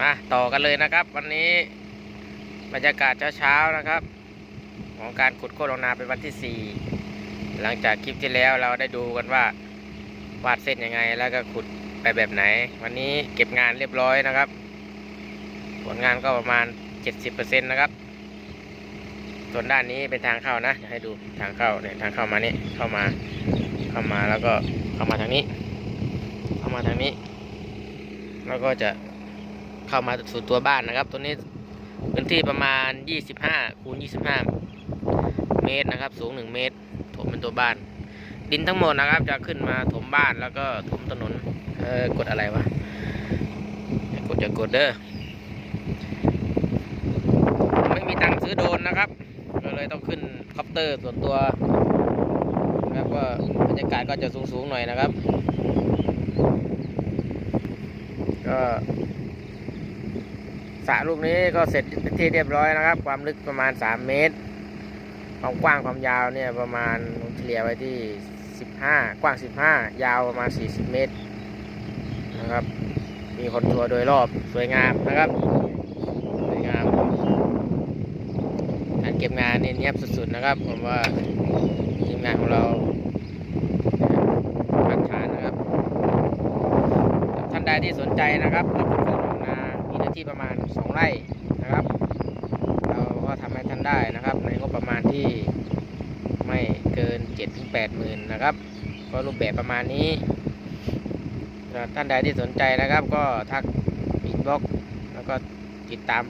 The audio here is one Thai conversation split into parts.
มาต่อกันเลยนะครับ วันนี้บรรยากาศเช้าๆนะครับ ของการขุดโคตรนาเป็นวันที่ 4 หลังจากคลิปที่แล้วเราได้ดูกันว่าวาดเส้นยังไงแล้วก็ขุดไปแบบไหน วันนี้เก็บงานเรียบร้อยนะครับ ผลงานก็ประมาณ 70%นะครับ ส่วนด้านนี้เป็นทางเข้านะให้ดูทางเข้าเนี่ยทางเข้ามานี่เข้ามาเข้ามาแล้วก็เข้ามาทางนี้ เข้ามาทางนี้ แล้วก็จะ เข้ามาสู่ตัวบ้านนะครับ ตัวนี้พื้นที่ประมาณ 25คูณ25 เมตรนะครับ สูง 1 เมตร ถมเป็นตัวบ้าน ดินทั้งหมดนะครับ จะขึ้นมาถมบ้านแล้วก็ถมถนนเออกดอะไรวะกดอย่ากดเด้อไม่มีตังค์ซื้อโดรนนะครับ ก็เลยต้องขึ้นคอปเตอร์ส่วนตัวนะครับก็บรรยากาศก็จะสูงๆหน่อยนะครับ ก็ สระลูกนี้ก็เสร็จเป็นที่เรียบร้อยนะครับ ความลึกประมาณ 3 เมตร ความกว้างความยาวเนี่ยประมาณเฉลี่ยไว้ที่ 15 กว้าง 15 ยาวประมาณ 40 เมตรนะครับ มีคอนทัวร์โดยรอบสวยงามนะครับสวยงามการเก็บงานเนี่ยเนียบสุดๆนะครับ ผมว่าทีมงานของเราหลักฐานนะครับท่านใดที่สนใจนะครับ ที่ประมาณ 2 ไร่นะครับ เราก็ทำให้ท่านได้นะครับในงบประมาณที่ไม่เกิน7ถึง8หมื่นนะครับก็รูปแบบประมาณนี้ท่านใดที่สนใจนะครับ ก็ทักอินบ็อกแล้วก็ติดตาม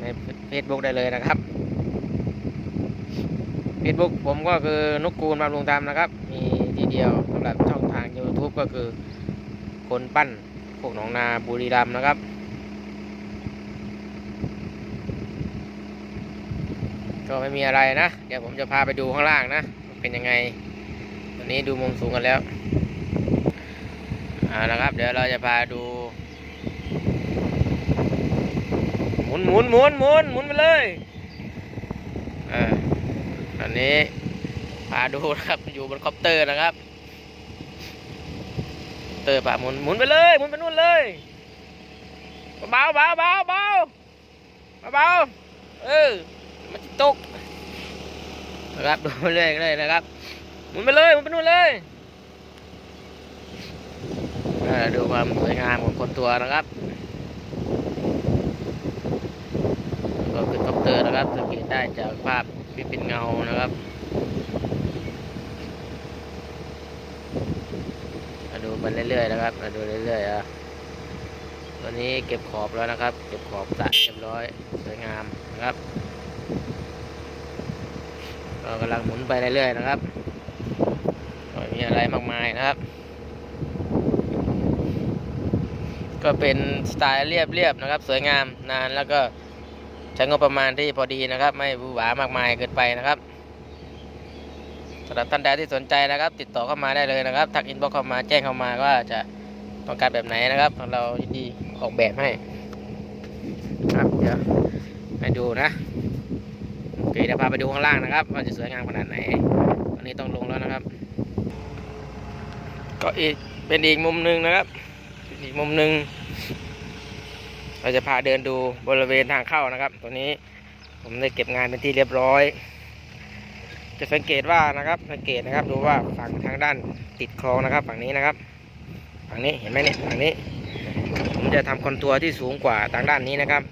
ใน Facebook ได้เลยนะครับ Facebook ผมก็คือนุกกูลบำรุงธรรมนะครับ มีทีเดียวสำหรับช่องทาง YouTube ก็คือคนปั้น วกหนองนาบุรีรัมย์นะครับ ก็ไม่มีอะไรนะ เดี๋ยวผมจะพาไปดูข้างล่างนะ เป็นยังไง ตอนนี้ดูมุมสูงกันแล้วเอาละครับ เดี๋ยวเราจะพาดู หมุนหมุนหมุนหมุนหมุนไปเลยอ่าอันนี้พาดูนะครับอยู่บนคอปเตอร์นะครับ เตอร์ปะหมุนหมุนไปเลยหมุนไปนู่นเลยเบาเบาเบาเบาเบาเออมันจะตกนะครับดูไปเรื่อยเลยนะครับหมุนไปเลยหมุนไปนู่นเลยดูความสวยงามของคนตัวนะครับก็คือคอปเตอร์นะครับสังเกตได้จากภาพที่เป็นเงานะครับ มาดูไปเรื่อยๆนะครับ มาดูเรื่อยๆอะตัวนี้เก็บขอบแล้วนะครับ เก็บขอบสะเรียบร้อยสวยงามนะครับก็กำลังหมุนไปเรื่อยๆนะครับก็ไม่มีอะไรมากมายนะครับ ก็เป็นสไตล์เรียบๆนะครับ สวยงามนานแล้วก็ใช้งบประมาณที่พอดีนะครับ ไม่หวือหวามากมายเกินไปนะครับ สำหรับท่านใดที่สนใจนะครับ ติดต่อเข้ามาได้เลยนะครับทักอินบ็อกเข้ามาแจ้งเข้ามาว่าจะต้องการแบบไหนนะครับ เรายินดีออกแบบให้ครับเดี๋ยวให้ดูนะโอเคเดี๋ยวพาไปดูข้างล่างนะครับว่าจะสวยงามขนาดไหนตอนนี้ต้องลงแล้วนะครับ ก็อีกเป็นอีกมุมหนึ่งนะครับอีกมุมหนึ่งเราจะพาเดินดูบริเวณทางเข้านะครับ ตัวนี้ผมได้เก็บงานเป็นที่เรียบร้อย จะสังเกตว่านะครับสังเกตนะครับดูว่าฝั่งทางด้านติดคลองนะครับ ฝั่งนี้นะครับฝั่งนี้เห็นไหมเนี่ยฝั่งนี้ ผมจะทำคอนทัวร์ที่สูงกว่าทางด้านนี้นะครับ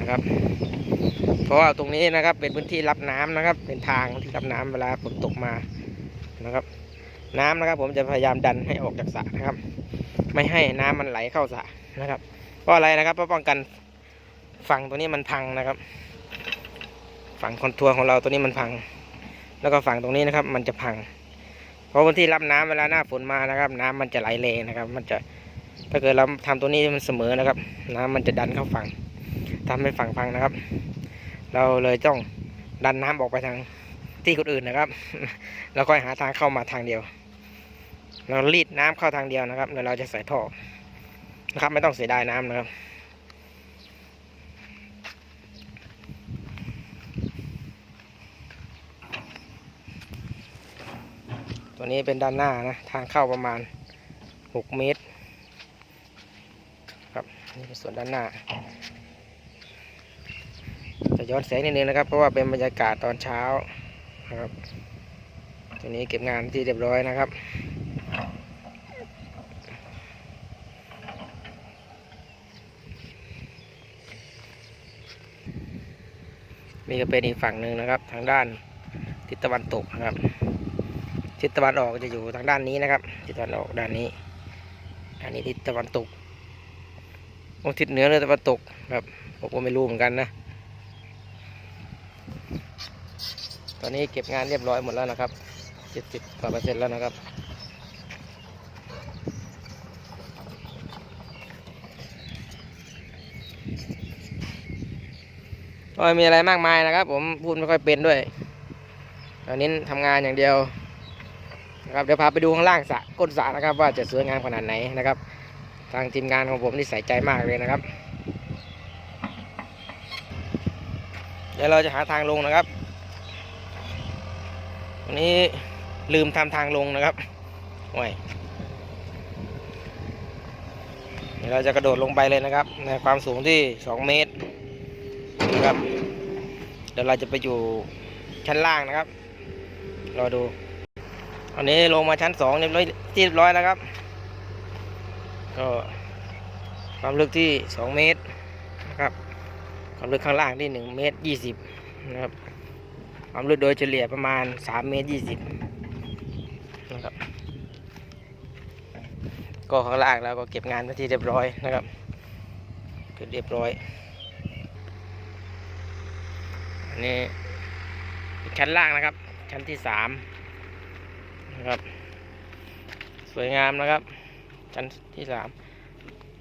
นะครับ เพราะว่าตรงนี้นะครับเป็นพื้นที่รับน้ำนะครับ เป็นทางที่รับน้ำเวลาฝนตกมานะครับ น้ำนะครับ ผมจะพยายามดันให้ออกจากสระนะครับ ไม่ให้น้ำมันไหลเข้าสระนะครับ เพราะอะไรนะครับเพราะป้องกันฝั่งตัวนี้มันพังนะครับ ฝั่งคอนทัวร์ของเราตัวนี้มันพัง แล้วก็ฝั่งตรงนี้นะครับ มันจะพัง เพราะพื้นที่รับน้ำเวลาหน้าฝนมานะครับ น้ำมันจะไหลแรงนะครับ มันจะถ้าเกิดเราทำตัวนี้มันเสมอนะครับ น้ำมันจะดันเข้าฝั่งทำให้ฝั่งพังนะครับ เราเลยต้องดันน้ำออกไปทางที่คนอื่นนะครับ แล้วค่อยหาทางเข้ามาทางเดียว เรารีดน้ำเข้าทางเดียวนะครับแล้วเราจะใส่ท่อนะครับ ไม่ต้องเสียดายน้ำนะครับ ตัวนี้เป็นด้านหน้านะทางเข้าประมาณ 6 เมตร ครับนี่เป็นส่วนด้านหน้า จะย้อนแสงนิดนึงนะครับ เพราะว่าเป็นบรรยากาศตอนเช้านะครับตัวนี้เก็บงานที่เรียบร้อยนะครับนี่ก็เป็นอีกฝั่งหนึ่งนะครับ ทางด้านทิศตะวันตกนะครับ ทิศตะวันออกจะอยู่ทางด้านนี้นะครับ ทิศตะวันออกด้านนี้อันนี้ทิศตะวันตกโอ้ทิศเหนือหรือตะวันตกครับผมก็ไม่รู้เหมือนกันนะ ตอนนี้เก็บงานเรียบร้อยหมดแล้วนะครับเจ็ดสิบกว่าเปอร์เซ็นต์แล้วนะครับก็ไม่มีอะไรมากมายนะครับ ผมพูดไม่ค่อยเป็นด้วย ตอนนี้ทำงานอย่างเดียว นะครับเดี๋ยวพาไปดูข้างล่างสระก้นสระนะครับ ว่าจะสวยงามขนาดไหนนะครับ ทางทีมงานของผมนี่ใส่ใจมากเลยนะครับ เดี๋ยวเราจะหาทางลงนะครับวันนี้ลืมทำทางลงนะครับโอ้ยเดี๋ยวเราจะกระโดดลงไปเลยนะครับ ในความสูงที่ 2 เมตรนะครับเดี๋ยวเราจะไปอยู่ชั้นล่างนะครับ รอดู อันนี้ลงมาชั้นสองเรียบร้อยเรียบร้อยแล้วครับ ก็ความลึกที่2เมตรนะครับความลึกข้างล่างที่1เมตร20นะครับความลึกโดยเฉลี่ยประมาณ3เมตร20นะครับก็ข้างล่างแล้วก็เก็บงานไปที่เรียบร้อยนะครับเก็บเรียบร้อยอันนี้ชั้นล่างนะครับ ชั้นที่สาม นะครับ สวยงามนะครับชั้นที่สาม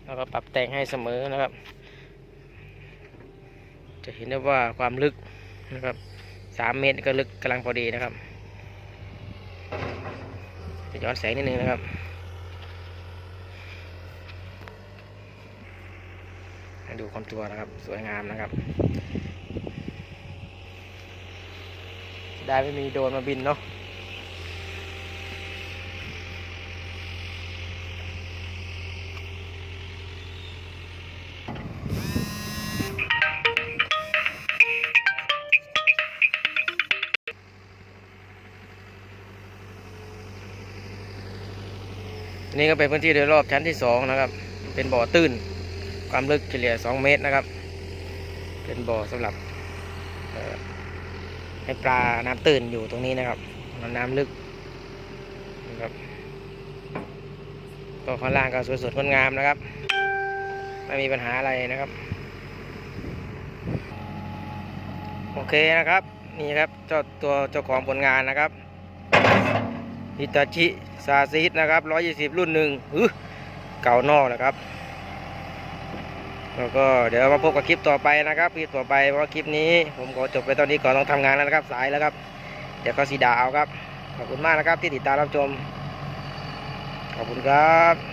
แล้วก็ปรับแต่งให้เสมอนะครับ จะเห็นได้ว่าความลึกนะครับสามเมตรก็ลึกกำลังพอดีนะครับจะย้อนแสงนิดนึงนะครับให้ดูความตัวนะครับ สวยงามนะครับได้ไม่มีโดรนมาบินเนาะ นี่ก็เป็นพื้นที่โดยรอบชั้นที่สองนะครับ เป็นบ่อตื้น ความลึกเฉลี่ย2เมตรนะครับ เป็นบ่อสำหรับให้ปลาน้ำตื้นอยู่ตรงนี้นะครับ น้ำลึกนะครับก็ข้างล่างก็สวยสดงดงามนะครับ ไม่มีปัญหาอะไรนะครับ โอเคนะครับ นี่ครับเจ้าตัวเจ้าของผลงานนะครับฮิตาชิ ซาซิสนะครับ120รุ่นหนึ่งฮึเก่านอกนะครับ แล้วก็เดี๋ยวมาพบกับคลิปต่อไปนะครับคลิปต่อไปเพราะคลิปนี้ผมขอจบไปตอนนี้ก่อนต้องทำงานแล้วนะครับสายแล้วครับ เดี๋ยวเขาสีดาเอาครับ ขอบคุณมากนะครับที่ติดตามรับชมขอบคุณครับ